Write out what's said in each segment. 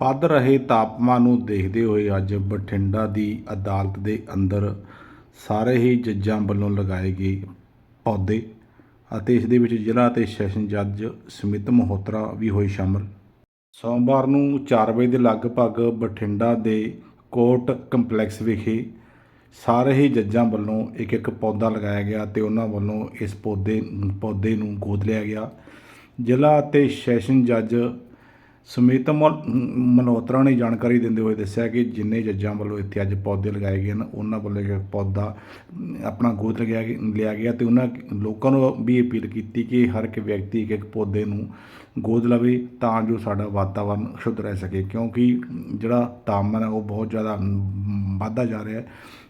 ਵੱਧ ਰਹੇ ਤਾਪਮਾਨ ਨੂੰ ਦੇਖਦੇ ਹੋਏ ਅੱਜ ਬਠਿੰਡਾ ਦੀ ਅਦਾਲਤ ਦੇ ਅੰਦਰ ਸਾਰੇ ਹੀ ਜੱਜਾਂ ਵੱਲੋਂ ਲਗਾਏ ਗਏ ਪੌਦੇ ਅਤੇ ਇਸ ਦੇ ਵਿੱਚ ਜ਼ਿਲ੍ਹਾ ਅਤੇ ਸੈਸ਼ਨ ਜੱਜ ਸਮਿਤ ਮਹੋਤਰਾ ਵੀ ਹੋਏ ਸ਼ਾਮਲ। ਸੋਮਵਾਰ ਨੂੰ 4 ਵਜੇ ਦੇ ਲਗਭਗ ਬਠਿੰਡਾ ਦੇ ਕੋਰਟ ਕੰਪਲੈਕਸ ਵਿਖੇ ਸਾਰੇ ਹੀ ਜੱਜਾਂ ਵੱਲੋਂ ਇੱਕ ਇੱਕ ਪੌਦਾ ਲਗਾਇਆ ਗਿਆ ਤੇ ਉਹਨਾਂ ਵੱਲੋਂ ਇਸ ਪੌਦੇ ਪੌਦੇ ਨੂੰ ਗੋਦ ਲਿਆ ਗਿਆ। ਜ਼ਿਲ੍ਹਾ ਅਤੇ ਸੈਸ਼ਨ ਜੱਜ ਸਮਿਤ ਮਲ- ਮਲਹੋਤਰਾ ਨੇ ਜਾਣਕਾਰੀ ਦਿੰਦੇ ਹੋਏ ਦੱਸਿਆ ਕਿ ਜਿੰਨੇ ਜੱਜਾਂ ਵੱਲੋਂ ਇੱਥੇ ਅੱਜ ਪੌਦੇ ਲਗਾਏ ਗਏ ਹਨ ਉਹਨਾਂ ਵੱਲੋਂ ਇੱਕ ਪੌਦਾ ਆਪਣਾ ਗੋਦ ਲਗਾਇਆ ਲਿਆ ਗਿਆ ਤੇ ਉਹਨਾਂ ਲੋਕਾਂ ਨੂੰ ਵੀ ਅਪੀਲ ਕੀਤੀ ਕਿ ਹਰ ਇੱਕ ਵਿਅਕਤੀ ਇੱਕ ਇੱਕ ਪੌਦੇ ਨੂੰ ਗੋਦ ਲਵੇ ਤਾਂ ਜੋ ਸਾਡਾ ਵਾਤਾਵਰਨ ਸ਼ੁੱਧ ਰਹਿ ਸਕੇ ਕਿਉਂਕਿ ਜਿਹੜਾ ਤਾਪਮਾਨ ਹੈ ਉਹ ਬਹੁਤ ਜ਼ਿਆਦਾ ਅਮ, ਵੱਧਦਾ ਜਾ ਰਿਹਾ ਹੈ।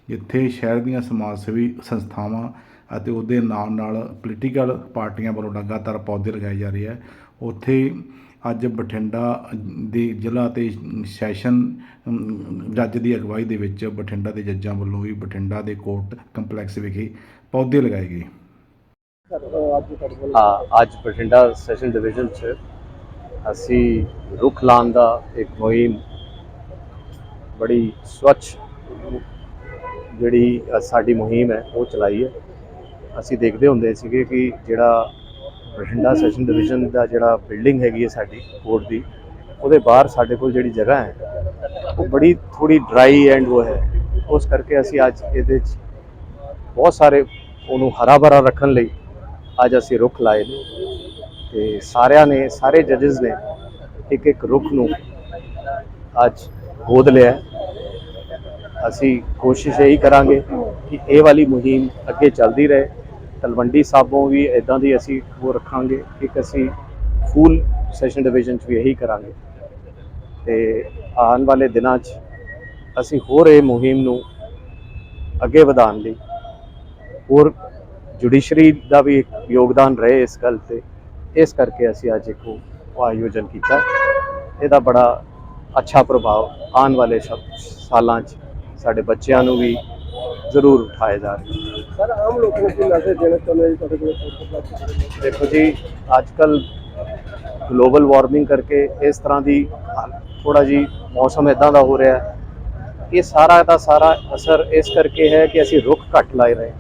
ਜਿੱਥੇ ਸ਼ਹਿਰ ਦੀਆਂ ਸਮਾਜ ਸੇਵੀ ਸੰਸਥਾਵਾਂ ਅਤੇ ਉਹਦੇ ਨਾਲ ਨਾਲ ਪੋਲੀਟੀਕਲ ਪਾਰਟੀਆਂ ਵੱਲੋਂ ਲਗਾਤਾਰ ਪੌਦੇ ਲਗਾਏ ਜਾ ਰਹੇ ਹੈ। ਉੱਥੇ ਅੱਜ ਬਠਿੰਡਾ ਦੇ ਜ਼ਿਲ੍ਹਾ ਤੇ ਸੈਸ਼ਨ ਜੱਜ ਦੀ ਅਗਵਾਈ ਦੇ ਵਿੱਚ ਬਠਿੰਡਾ ਦੇ ਜੱਜਾਂ ਵੱਲੋਂ ਵੀ ਬਠਿੰਡਾ ਦੇ ਕੋਰਟ ਕੰਪਲੈਕਸ ਵਿਖੇ ਪੌਦੇ ਲਗਾਏ ਗਏ। ਹਾਂ ਅੱਜ ਬਠਿੰਡਾ ਸੈਸ਼ਨ ਡਿਵੀਜ਼ਨ 'ਚ ਅਸੀਂ ਰੁੱਖ ਲਾਉਣ ਦਾ ਇੱਕ ਮੁਹਿੰਮ ਬੜੀ ਸਵੱਛ ਜਿਹੜੀ ਸਾਡੀ ਮੁਹਿੰਮ ਹੈ ਉਹ ਚਲਾਈ ਹੈ। ਅਸੀਂ ਦੇਖਦੇ ਹੁੰਦੇ ਸੀਗੇ ਕਿ ਜਿਹੜਾ ਬਠਿੰਡਾ ਸੈਸ਼ਨ ਡਿਵੀਜ਼ਨ ਦਾ ਜਿਹੜਾ ਬਿਲਡਿੰਗ ਹੈਗੀ ਹੈ ਸਾਡੀ ਕੋਰਟ ਦੀ, ਉਹਦੇ ਬਾਹਰ ਸਾਡੇ ਕੋਲ ਜਿਹੜੀ ਜਗ੍ਹਾ ਹੈ, ਉਹ ਬੜੀ ਥੋੜੀ ਡਰਾਈ ਐਂਡ ਉਹ ਹੈ। ਉਸ ਕਰਕੇ ਅਸੀਂ ਅੱਜ ਇਹਦੇ 'ਚ ਬਹੁਤ ਸਾਰੇ ਉਹਨੂੰ ਹਰਾ ਭਰਾ ਰੱਖਣ ਲਈ ਅੱਜ ਅਸੀਂ ਰੁੱਖ ਲਾਏ ਨੇ ਤੇ ਸਾਰਿਆਂ ਨੇ, ਸਾਰੇ ਜੱਜਸ ਨੇ ਇੱਕ ਇੱਕ ਰੁੱਖ ਨੂੰ ਅੱਜ ਗੋਦ ਲਿਆ ਅਸੀਂ ਕੋਸ਼ਿਸ਼ ਇਹੀ ਕਰਾਂਗੇ ਕਿ ਇਹ ਵਾਲੀ ਮੁਹਿੰਮ ਅੱਗੇ ਚੱਲਦੀ ਰਹੇ। ਤਲਵੰਡੀ ਸਾਬੋਂ ਵੀ ਇਦਾਂ ਦੀ ਅਸੀਂ ਉਹ ਰੱਖਾਂਗੇ ਇੱਕ ਅਸੀਂ ਫੂਲ ਸੈਸ਼ਨ ਡਿਵੀਜ਼ਨ 'ਚ ਵੀ ਇਹੀ ਕਰਾਂਗੇ। ਤੇ ਆਉਣ ਵਾਲੇ ਦਿਨਾਂ 'ਚ ਅਸੀਂ ਹੋਰ ਇਹ ਮੁਹਿੰਮ ਨੂੰ ਅੱਗੇ ਵਧਾਉਣ ਲਈ ਹੋਰ ਜੁਡੀਸ਼ਰੀ ਦਾ ਵੀ ਇੱਕ ਯੋਗਦਾਨ ਰਹੇ ਇਸ ਗੱਲ ਤੇ, ਇਸ ਕਰਕੇ ਅਸੀਂ ਅੱਜ ਇੱਕ ਉਹ ਆਯੋਜਨ ਕੀਤਾ। ਇਹਦਾ ਬੜਾ ਅੱਛਾ ਪ੍ਰਭਾਵ ਆਉਣ ਵਾਲੇ ਸ਼ਬ- ਸਾਲਾਂ 'ਚ ਸਾਡੇ ਬੱਚਿਆਂ ਨੂੰ ਵੀ ਜ਼ਰੂਰ ਉਠਾਇਆ ਜਾ ਰਿਹਾ। ਸਰ, ਆਮ ਲੋਕਾਂ ਨੂੰ ਕੀ ਮੈਸੇਜ ਦੇਣਾ ਚਾਹੁੰਦੇ ਜੀ ਤੁਹਾਡੇ ਕੋਲ? ਫੋਟੋ ਦੇਖੋ ਜੀ ਅੱਜ ਕੱਲ ਗਲੋਬਲ ਵਾਰਮਿੰਗ ਕਰਕੇ ਇਸ ਤਰ੍ਹਾਂ ਦੀ ਥੋੜਾ ਜੀ ਮੌਸਮ ਇਦਾਂ ਦਾ ਹੋ ਰਿਹਾ ਹੈ। ਇਹ ਸਾਰਾ ਦਾ ਸਾਰਾ ਅਸਰ ਇਸ ਕਰਕੇ ਹੈ ਕਿ ਅਸੀਂ ਰੁੱਖ ਘੱਟ ਲਾਏ ਰਹੇ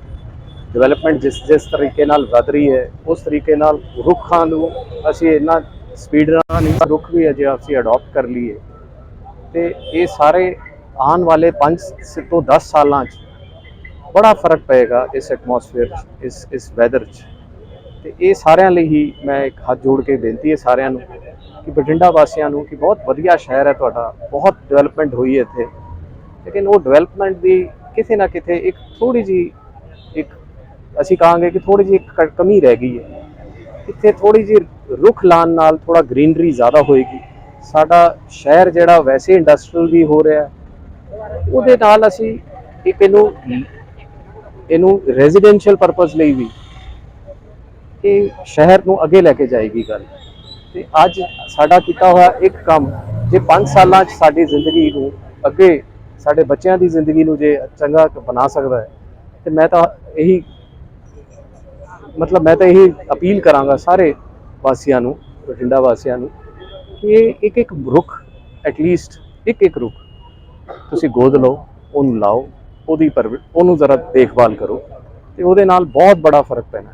ਡਿਵੈਲਪਮੈਂਟ ਜਿਸ ਜਿਸ ਤਰੀਕੇ ਨਾਲ ਵਧ ਰਹੀ ਹੈ, ਉਸ ਤਰੀਕੇ ਨਾਲ ਰੁੱਖਾਂ ਨੂੰ ਅਸੀਂ ਇੰਨਾ ਸਪੀਡ ਨਾਲ ਨਹੀਂ ਰੁੱਖ ਵੀ ਅਜੇ ਅਸੀਂ ਅਡਾਪਟ ਕਰ ਲਈਏ। ਤੇ ਇਹ ਸਾਰੇ ਆਉਣ ਵਾਲੇ 5 ਤੋਂ 10 ਸਾਲਾਂ 'ਚ ਬੜਾ ਫ਼ਰਕ ਪਏਗਾ ਇਸ ਐਟਮੋਸਫੇਅਰ 'ਚ, ਇਸ ਇਸ ਵੈਦਰ 'ਚ। ਤੇ ਇਹ ਸਾਰਿਆਂ ਲਈ ਹੀ ਮੈਂ ਇੱਕ ਹੱਥ ਜੋੜ ਕੇ ਬੇਨਤੀ ਹੈ ਸਾਰਿਆਂ ਨੂੰ ਕਿ ਬਠਿੰਡਾ ਵਾਸੀਆਂ ਨੂੰ ਕਿ ਬਹੁਤ ਵਧੀਆ ਸ਼ਹਿਰ ਹੈ ਤੁਹਾਡਾ, ਬਹੁਤ ਡਿਵੈਲਪਮੈਂਟ ਹੋਈ ਹੈ ਇੱਥੇ। ਲੇਕਿਨ ਉਹ ਡਿਵੈਲਪਮੈਂਟ ਦੀ ਕਿਸੇ ਨਾ ਕਿਤੇ ਇੱਕ ਥੋੜੀ ਜੀ ਇੱਕ, ਅਸੀਂ ਕਹਾਂਗੇ ਕਿ ਥੋੜੀ ਜੀ ਇੱਕ ਕਮੀ ਰਹਿ ਗਈ ਹੈ। ਇੱਥੇ ਥੋੜੀ ਜੀ ਰੁੱਖ ਲਾਉਣ ਨਾਲ ਥੋੜਾ ਗ੍ਰੀਨਰੀ ਜ਼ਿਆਦਾ ਹੋਏਗੀ। ਸਾਡਾ ਸ਼ਹਿਰ ਜਿਹੜਾ ਵੈਸੇ ਇੰਡਸਟਰੀਅਲ ਵੀ ਹੋ ਰਿਹਾ ਉਹਦੇ ਨਾਲ ਅਸੀਂ ਇੱਕ ਇਹਨੂੰ ਇਹਨੂੰ ਰੈਜ਼ੀਡੈਂਸ਼ੀਅਲ ਪਰਪਸ ਲਈ ਵੀ ਇਹ ਸ਼ਹਿਰ ਨੂੰ ਅੱਗੇ ਲੈ ਕੇ ਜਾਏਗੀ ਗੱਲ। ਤੇ ਅੱਜ ਸਾਡਾ ਕੀਤਾ ਹੋਇਆ ਇੱਕ ਕੰਮ, ਜੇ 5 ਸਾਲਾਂ 'ਚ ਸਾਡੀ ਜ਼ਿੰਦਗੀ ਨੂੰ ਅੱਗੇ ਸਾਡੇ ਬੱਚਿਆਂ ਦੀ ਜ਼ਿੰਦਗੀ ਨੂੰ ਜੇ ਚੰਗਾ ਬਣਾ ਸਕਦਾ ਹੈ, ਤੇ ਮੈਂ ਤਾਂ ਇਹੀ ਮਤਲਬ ਮੈਂ ਤਾਂ ਇਹੀ ਅਪੀਲ ਕਰਾਂਗਾ ਸਾਰੇ ਵਾਸੀਆਂ ਨੂੰ, ਬਠਿੰਡਾ ਵਾਸੀਆਂ ਨੂੰ, ਕਿ ਇੱਕ ਇੱਕ ਰੁੱਖ ਐਟਲੀਸਟ ਇੱਕ ਇੱਕ ਰੁੱਖ ਤੁਸੀਂ ਗੋਦ ਲਓ, ਉਹਨੂੰ ਲਾਓ ਉਹਦੀ ਪਰ ਉਹਨੂੰ ਜ਼ਰਾ ਦੇਖਭਾਲ ਕਰੋ ਤੇ ਉਹਦੇ ਨਾਲ ਬਹੁਤ ਬੜਾ ਫ਼ਰਕ ਪੈਣਾ